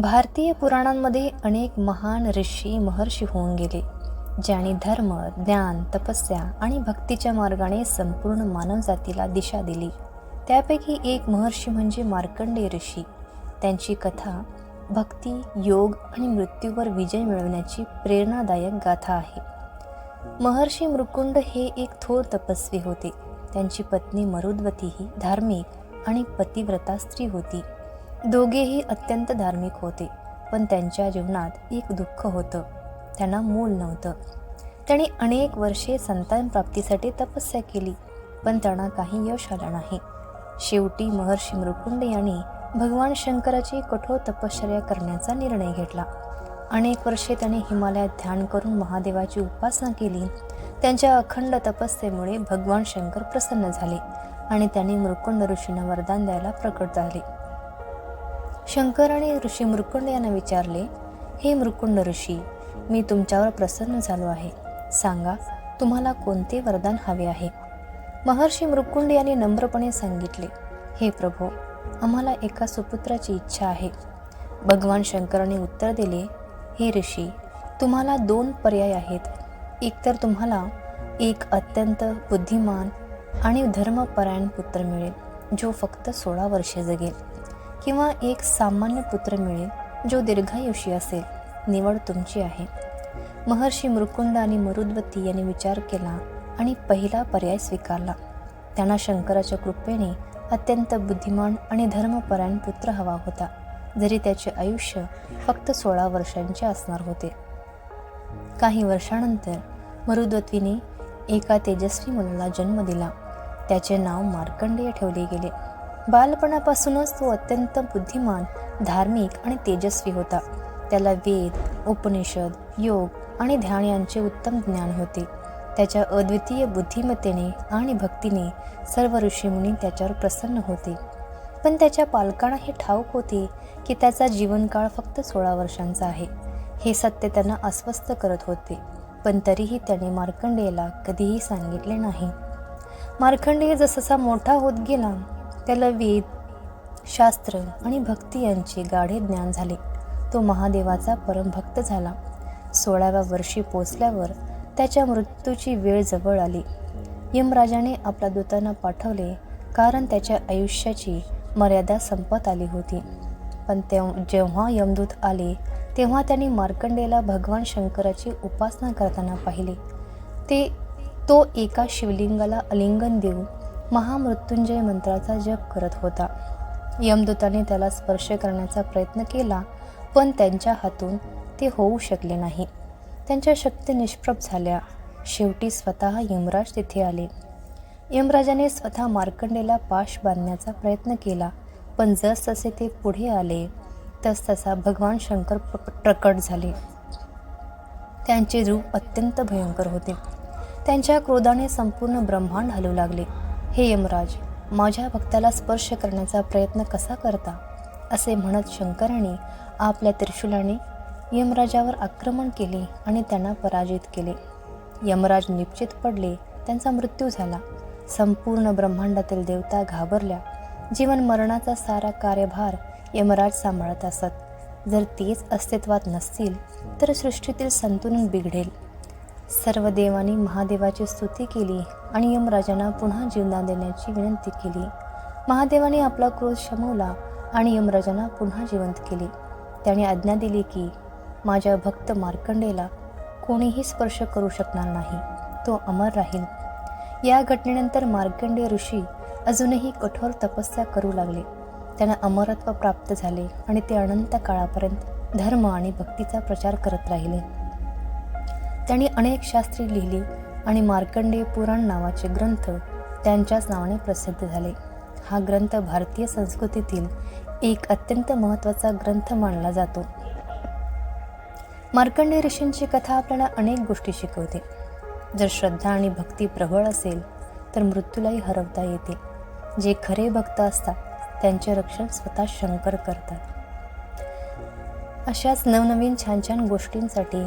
भारतीय पुराणांमध्ये अनेक महान ऋषी महर्षी होऊन गेले ज्यांनी धर्म ज्ञान तपस्या आणि भक्तीच्या मार्गाने संपूर्ण मानवजातीला दिशा दिली. त्यापैकी एक महर्षी म्हणजे मार्कंडेय ऋषी. त्यांची कथा भक्ती योग आणि मृत्यूवर विजय मिळवण्याची प्रेरणादायक गाथा आहे. महर्षी मृकुंड हे एक थोर तपस्वी होते. त्यांची पत्नी मरुद्वती ही धार्मिक आणि पतिव्रता स्त्री होती. दोघेही अत्यंत धार्मिक होते पण त्यांच्या जीवनात एक दुःख होतं. त्यांना मूल नव्हतं. त्यांनी अनेक वर्षे संतान प्राप्तीसाठी तपस्या केली पण त्यांना काही यश आलं नाही. शेवटी महर्षी मृकुंड यांनी भगवान शंकराची कठोर तपश्चर्या करण्याचा निर्णय घेतला. अनेक वर्षे त्याने हिमालयात ध्यान करून महादेवाची उपासना केली. त्यांच्या अखंड तपस्येमुळे भगवान शंकर प्रसन्न झाले आणि त्यांनी मृकुंड ऋषींना वरदान द्यायला प्रकट झाले. शंकराने ऋषी मृकुंड यांना विचारले हे मृकुंड ऋषी मी तुमच्यावर प्रसन्न झालो आहे. सांगा तुम्हाला कोणते वरदान हवे आहे? महर्षी मृकुंड यांनी नम्रपणे सांगितले हे प्रभो आम्हाला एका सुपुत्राची इच्छा आहे. भगवान शंकराने उत्तर दिले हे ऋषी तुम्हाला दोन पर्याय आहेत. एकतर तुम्हाला एक अत्यंत बुद्धिमान आणि धर्मपरायण पुत्र मिळेल जो फक्त सोळा वर्षे जगेल. किंवा एक सामान्य पुत्र मिळेल जो दीर्घायुषी असेल निवड तुमची आहे. महर्षी मृकुंड आणि मरुद्वती यांनी विचार केला आणि पहिला पर्याय स्वीकारला. त्यांना शंकराच्या कृपेने अत्यंत बुद्धिमान आणि धर्मपरायण पुत्र हवा होता जरी त्याचे आयुष्य फक्त सोळा वर्षांचे असणार होते. काही वर्षानंतर मरुद्वतीने एका तेजस्वी मुलाला जन्म दिला. त्याचे नाव मार्कंडेय ठेवले गेले. बालपणापासूनच तो अत्यंत बुद्धिमान धार्मिक आणि तेजस्वी होता. त्याला वेद उपनिषद योग आणि ध्यान यांचे उत्तम ज्ञान होते. त्याच्या अद्वितीय बुद्धिमत्तेने आणि भक्तीने सर्व ऋषीमुनी त्याच्यावर प्रसन्न होते. पण त्याच्या पालकांना हे ठाऊक होते की त्याचा जीवनकाळ फक्त सोळा वर्षांचा आहे. हे सत्य त्यांना अस्वस्थ करत होते. पण तरीही त्याने मार्कंडेयला कधीही सांगितले नाही. मार्कंडेय जससा मोठा होत गेला त्याला वेद शास्त्र आणि भक्ती यांचे गाढे ज्ञान झाले. तो महादेवाचा परमभक्त झाला. सोळाव्या वर्षी पोचल्यावर त्याच्या मृत्यूची वेळ जवळ आली. यमराजाने आपल्या दूतांना पाठवले कारण त्याच्या आयुष्याची मर्यादा संपत आली होती. पण तेव जेव्हा यमदूत आले तेव्हा त्यांनी मार्कंडेला भगवान शंकराची उपासना करताना पाहिले. ते तो एका शिवलिंगाला आलिंगन देऊन महामृत्युंजय मंत्राचा जप करत होता. यमदूताने त्याला स्पर्श करण्याचा प्रयत्न केला पण त्यांच्या हातून ते होऊ शकले नाही. त्यांच्या शक्ती निष्प्रभ झाल्या. शेवटी स्वतः यमराज तिथे आले. यमराजाने स्वतः मार्कंडेला पाश बांधण्याचा प्रयत्न केला पण जसतसे ते पुढे आले तसतसा भगवान शंकर प्र प्रकट झाले. त्यांचे रूप अत्यंत भयंकर होते. त्यांच्या क्रोधाने संपूर्ण ब्रह्मांड हलू लागले. हे यमराज माझ्या भक्ताला स्पर्श करण्याचा प्रयत्न कसा करता? असे म्हणत शंकराने आपल्या त्रिशूलाने यमराजावर आक्रमण केले आणि त्यांना पराजित केले. यमराज निश्चित पडले त्यांचा मृत्यू झाला. संपूर्ण ब्रह्मांडातील देवता घाबरल्या. जीवन मरणाचा सारा कार्यभार यमराज सांभाळत असत. जर तेच अस्तित्वात नसतील तर सृष्टीतील संतुलन बिघडेल. सर्व देवांनी महादेवाची स्तुती केली आणि यमराजांना पुन्हा जीवदान देण्याची विनंती केली. महादेवाने आपला क्रोध शमवला आणि यमराजांना पुन्हा जिवंत केले. त्याने आज्ञा दिली की माझ्या भक्त मार्कंडेला कोणीही स्पर्श करू शकणार नाही. तो अमर राहील. या घटनेनंतर मार्कंडेय ऋषी अजूनही कठोर तपस्या करू लागले. त्यांना अमरत्व प्राप्त झाले आणि ते अनंत काळापर्यंत धर्म आणि भक्तीचा प्रचार करत राहिले. त्यांनी अनेक शास्त्रे लिहिली आणि मार्कंडेय पुराण नावाचे ग्रंथ त्यांच्याच नावाने प्रसिद्ध झाले. हा ग्रंथ भारतीय संस्कृतीतील एक अत्यंत महत्त्वाचा ग्रंथ मानला जातो. मार्कंडेय ऋषींची कथा आपल्याला अनेक गोष्टी शिकवते. जर श्रद्धा आणि भक्ती प्रबळ असेल तर मृत्यूलाही हरवता येते. जे खरे भक्त असतात त्यांचे रक्षण स्वतः शंकर करतात. अशाच नवनवीन छान छान गोष्टींसाठी